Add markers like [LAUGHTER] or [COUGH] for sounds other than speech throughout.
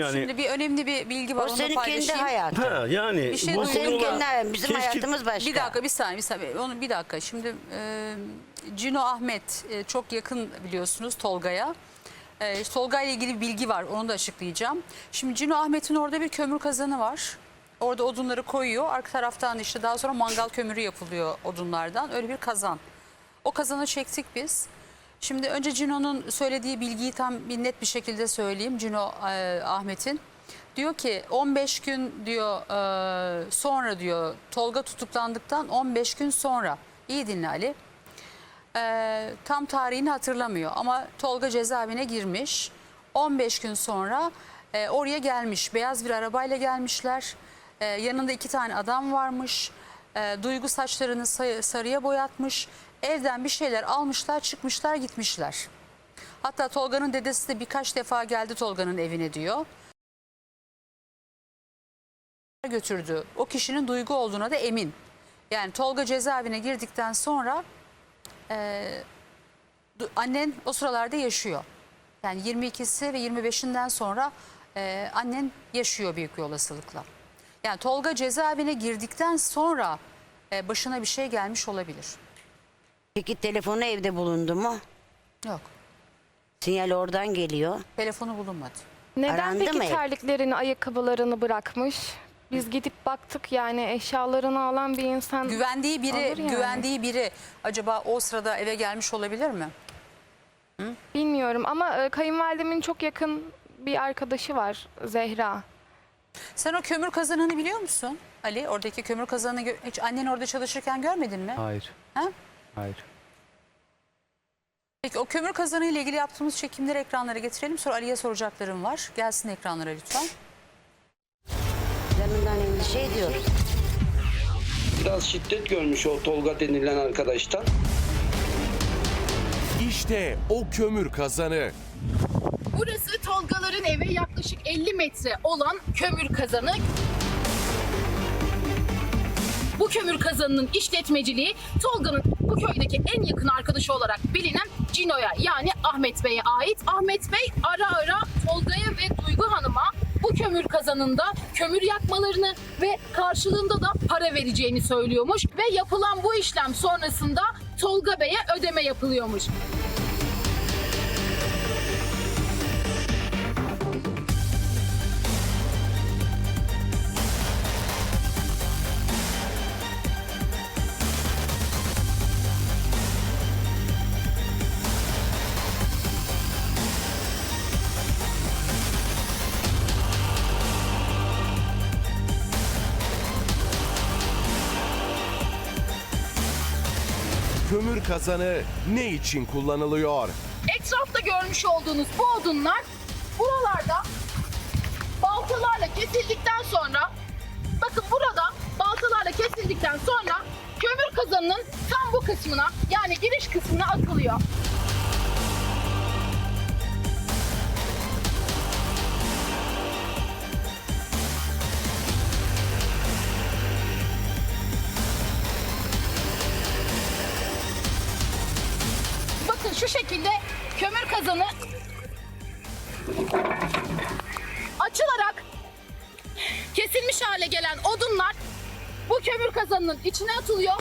Yani Şimdi bir önemli bir bilgi var. O onu senin kendi paylaşayım. hayatın. ha, yani Bir şey bu duydum. senin konuda kendi hayatın. Bizim keşke- hayatımız başka. Bir dakika bir saniye bir saniye. Onu bir dakika. Şimdi e, Cino Ahmet e, çok yakın biliyorsunuz Tolga'ya. E, Tolga ile ilgili bir bilgi var. Onu da açıklayacağım. Şimdi Cino Ahmet'in orada bir kömür kazanı var. Orada odunları koyuyor. Arka taraftan işte daha sonra mangal kömürü yapılıyor odunlardan. Öyle bir kazan. O kazanı çektik biz. Şimdi önce Cino'nun söylediği bilgiyi tam bir net bir şekilde söyleyeyim. Cino e, Ahmet'in. Diyor ki 15 gün diyor e, sonra diyor Tolga tutuklandıktan 15 gün sonra. İyi dinle Ali. E, tam tarihini hatırlamıyor ama Tolga cezaevine girmiş. 15 gün sonra e, oraya gelmiş. Beyaz bir arabayla gelmişler. E, yanında iki tane adam varmış. E, Duygu saçlarını sarıya boyatmış. Evden bir şeyler almışlar, çıkmışlar, gitmişler. Hatta Tolga'nın dedesi de birkaç defa geldi Tolga'nın evine diyor. Götürdü. O kişinin Duygu olduğuna da emin. Yani Tolga cezaevine girdikten sonra e, annen o sıralarda yaşıyor. Yani 22'si ve 25'inden sonra e, annen yaşıyor büyük bir olasılıkla. Yani Tolga cezaevine girdikten sonra e, başına bir şey gelmiş olabilir. Peki telefonu evde bulundu mu? Yok. Sinyal oradan geliyor. Telefonu bulunmadı. Neden Arandı peki mı ev? terliklerini, ayakkabılarını bırakmış? Biz gidip baktık yani eşyalarını alan bir insan Güvendiği biri, Alır yani. güvendiği biri acaba o sırada eve gelmiş olabilir mi? bilmiyorum ama e, kayınvalidemin çok yakın bir arkadaşı var Zehra. Sen o kömür kazanını biliyor musun? Ali oradaki kömür kazanını gö- hiç annen orada çalışırken görmedin mi? Hayır. Ha? Hayır. Peki o kömür kazanı ile ilgili yaptığımız çekimleri ekranlara getirelim. Sonra Ali'ye soracaklarım var. Gelsin ekranlara lütfen. Canından endişe ediyoruz. Biraz şiddet görmüş o Tolga denilen arkadaştan. İşte o kömür kazanı. Burası Tolgaların eve yaklaşık 50 metre olan kömür kazanı. Bu kömür kazanının işletmeciliği Tolga'nın bu köydeki en yakın arkadaşı olarak bilinen Cino'ya yani Ahmet Bey'e ait. Ahmet Bey ara ara Tolga'ya ve Duygu Hanım'a bu kömür kazanında kömür yakmalarını ve karşılığında da para vereceğini söylüyormuş. Ve yapılan bu işlem sonrasında Tolga Bey'e ödeme yapılıyormuş. Kömür kazanı ne için kullanılıyor? Etrafta görmüş olduğunuz bu odunlar buralarda baltalarla kesildikten sonra bakın burada baltalarla kesildikten sonra kömür kazanının tam bu kısmına yani giriş kısmına atılıyor. Şu şekilde kömür kazanı açılarak kesilmiş hale gelen odunlar bu kömür kazanının içine atılıyor.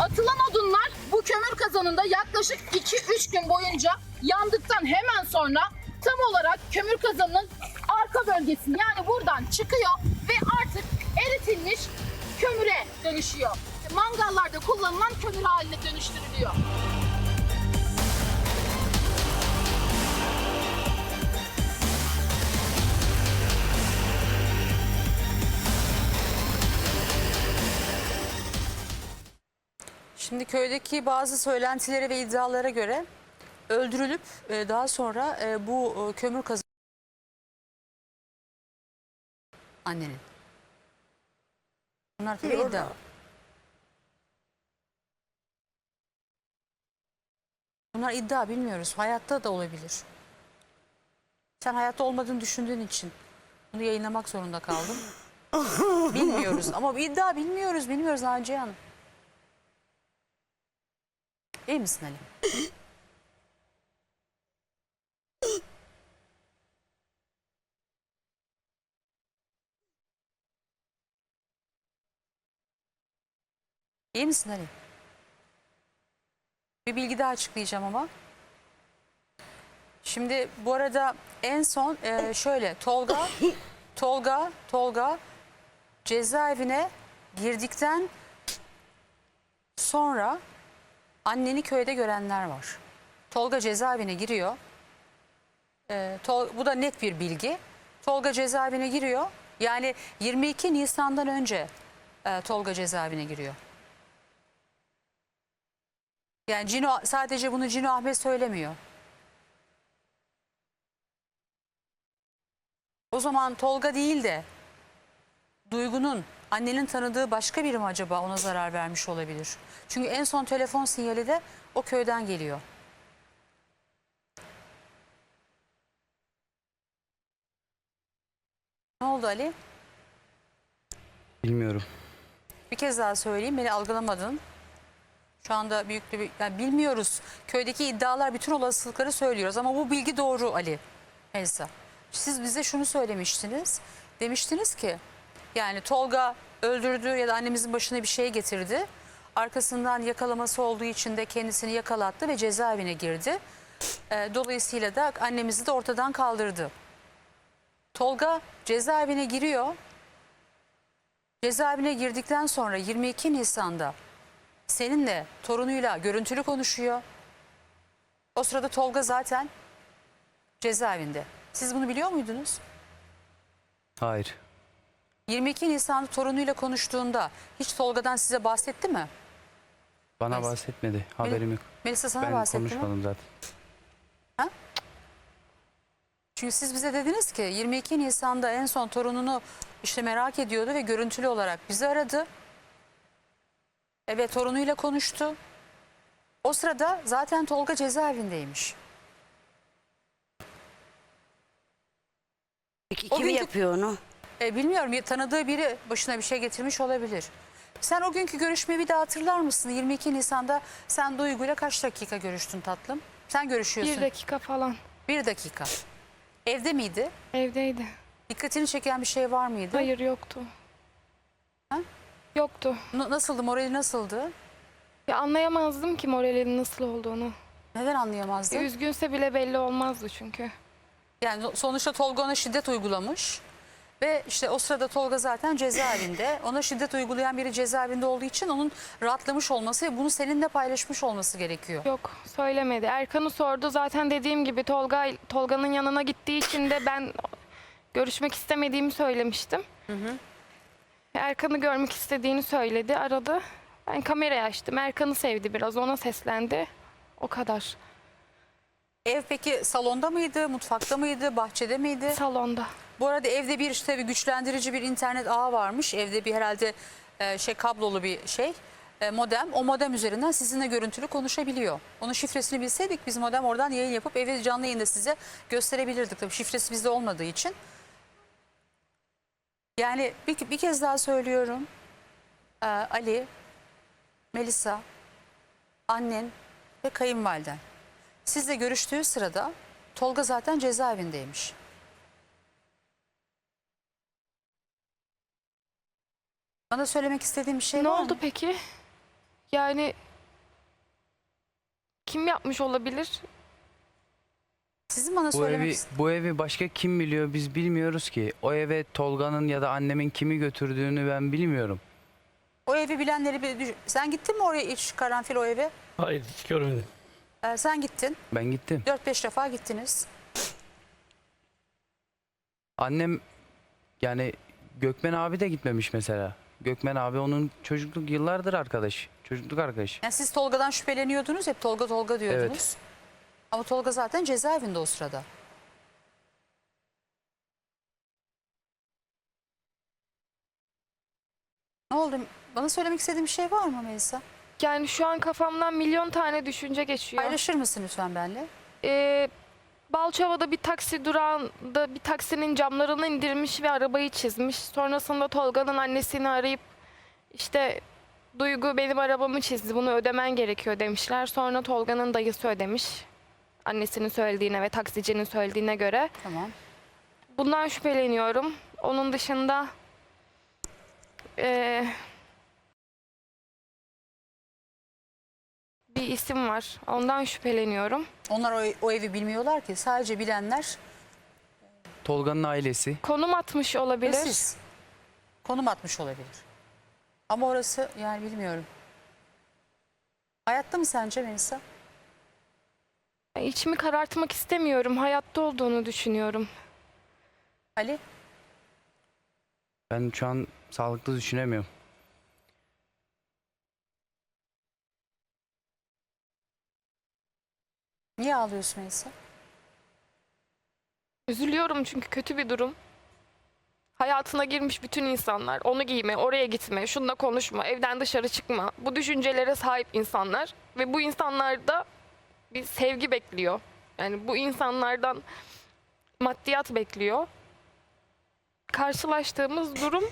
Atılan odunlar bu kömür kazanında yaklaşık 2-3 gün boyunca yandıktan hemen sonra tam olarak kömür kazanının arka bölgesine yani buradan çıkıyor ve artık eritilmiş kömüre dönüşüyor. Mangallarda kullanılan kömür haline dönüştürülüyor. Şimdi köydeki bazı söylentilere ve iddialara göre öldürülüp e, daha sonra e, bu e, kömür kazanı annenin. Bunlar tabii iddia. Bunlar iddia bilmiyoruz. Hayatta da olabilir. Sen hayatta olmadığını düşündüğün için bunu yayınlamak zorunda kaldım. [LAUGHS] bilmiyoruz ama iddia bilmiyoruz, bilmiyoruz Naciye Hanım. İyi misin Ali? İyi misin Ali? Bir bilgi daha açıklayacağım ama. Şimdi bu arada en son e, şöyle Tolga [COUGHS] Tolga Tolga cezaevine girdikten sonra anneni köyde görenler var. Tolga cezaevine giriyor. E, Tol- bu da net bir bilgi. Tolga cezaevine giriyor. Yani 22 Nisan'dan önce e, Tolga cezaevine giriyor. Yani Cino sadece bunu Cino Ahmet söylemiyor. O zaman Tolga değil de Duygu'nun annenin tanıdığı başka biri mi acaba ona zarar vermiş olabilir? Çünkü en son telefon sinyali de o köyden geliyor. Ne oldu Ali? Bilmiyorum. Bir kez daha söyleyeyim beni algılamadın. Şu anda büyük bir yani bilmiyoruz. Köydeki iddialar bütün olasılıkları söylüyoruz ama bu bilgi doğru Ali. Elsa. Siz bize şunu söylemiştiniz. Demiştiniz ki yani Tolga öldürdü ya da annemizin başına bir şey getirdi. Arkasından yakalaması olduğu için de kendisini yakalattı ve cezaevine girdi. Ee, dolayısıyla da annemizi de ortadan kaldırdı. Tolga cezaevine giriyor. Cezaevine girdikten sonra 22 Nisan'da seninle torunuyla görüntülü konuşuyor. O sırada Tolga zaten cezaevinde. Siz bunu biliyor muydunuz? Hayır. 22 Nisan'da torunuyla konuştuğunda hiç Tolga'dan size bahsetti mi? Bana Neyse. bahsetmedi. Haberim yok. Melisa sana Ben bahsetti mi? konuşmadım zaten. Çünkü siz bize dediniz ki 22 Nisan'da en son torununu işte merak ediyordu ve görüntülü olarak bizi aradı. Evet torunuyla konuştu. O sırada zaten Tolga cezaevindeymiş. Peki O kim günkü- yapıyor onu? E, bilmiyorum ya tanıdığı biri başına bir şey getirmiş olabilir. Sen o günkü görüşmeyi bir daha hatırlar mısın? 22 Nisan'da sen Duygu'yla kaç dakika görüştün tatlım? Sen görüşüyorsun. Bir dakika falan. Bir dakika. Evde miydi? Evdeydi. Dikkatini çeken bir şey var mıydı? Hayır yoktu. Yoktu. N- nasıldı? Morali nasıldı? Ya anlayamazdım ki moralinin nasıl olduğunu. Neden anlayamazdın? Üzgünse bile belli olmazdı çünkü. Yani sonuçta Tolga ona şiddet uygulamış. Ve işte o sırada Tolga zaten cezaevinde. [COUGHS] Ona şiddet uygulayan biri cezaevinde olduğu için onun rahatlamış olması ve bunu seninle paylaşmış olması gerekiyor. Yok söylemedi. Erkan'ı sordu. Zaten dediğim gibi Tolga Tolga'nın yanına gittiği için de ben görüşmek istemediğimi söylemiştim. Erkan'ı görmek istediğini söyledi. Aradı. Ben kamerayı açtım. Erkan'ı sevdi biraz. Ona seslendi. O kadar. Ev peki salonda mıydı, mutfakta mıydı, bahçede miydi? Salonda. Bu arada evde bir işte bir güçlendirici bir internet ağı varmış. Evde bir herhalde e, şey kablolu bir şey e, modem. O modem üzerinden sizinle görüntülü konuşabiliyor. Onun şifresini bilseydik biz modem oradan yayın yapıp evi canlı yayında size gösterebilirdik. Tabii şifresi bizde olmadığı için. Yani bir, bir kez daha söylüyorum. E, Ali, Melisa, annen ve kayınvaliden. Sizle görüştüğü sırada Tolga zaten cezaevindeymiş. Bana söylemek istediğim bir şey ne var oldu mı? peki? Yani kim yapmış olabilir? Sizin bana Bu söylemek evi ist- bu evi başka kim biliyor biz bilmiyoruz ki. O eve Tolga'nın ya da annemin kimi götürdüğünü ben bilmiyorum. O evi bilenleri bir düş- Sen gittin mi oraya hiç karanfil o eve? Hayır hiç görmedim. Ee, sen gittin. Ben gittim. 4-5 defa gittiniz. Annem yani Gökmen abi de gitmemiş mesela. Gökmen abi onun çocukluk yıllardır arkadaş. Çocukluk arkadaş. Yani siz Tolga'dan şüpheleniyordunuz. Hep Tolga Tolga diyordunuz. Ama Tolga zaten cezaevinde o sırada. Ne oldu? Bana söylemek istediğin bir şey var mı Melisa? Yani şu an kafamdan milyon tane düşünce geçiyor. Paylaşır mısın lütfen benimle? Ee, Balçova'da bir taksi durağında bir taksinin camlarını indirmiş ve arabayı çizmiş. Sonrasında Tolga'nın annesini arayıp işte Duygu benim arabamı çizdi bunu ödemen gerekiyor demişler. Sonra Tolga'nın dayısı ödemiş. Annesinin söylediğine ve taksicinin söylediğine göre. Tamam. Bundan şüpheleniyorum. Onun dışında eee, bir isim var. Ondan şüpheleniyorum. Onlar o, o evi bilmiyorlar ki. Sadece bilenler Tolga'nın ailesi. Konum atmış ve olabilir. siz. Konum atmış olabilir. Ama orası yani bilmiyorum. Hayatta mı sence Melisa? İçimi karartmak istemiyorum. Hayatta olduğunu düşünüyorum. Ali? Ben şu an sağlıklı düşünemiyorum. Niye ağlıyorsun Melisa? Üzülüyorum çünkü kötü bir durum. Hayatına girmiş bütün insanlar. Onu giyme, oraya gitme, şununla konuşma, evden dışarı çıkma. Bu düşüncelere sahip insanlar. Ve bu insanlarda bir sevgi bekliyor. Yani bu insanlardan maddiyat bekliyor. Karşılaştığımız durum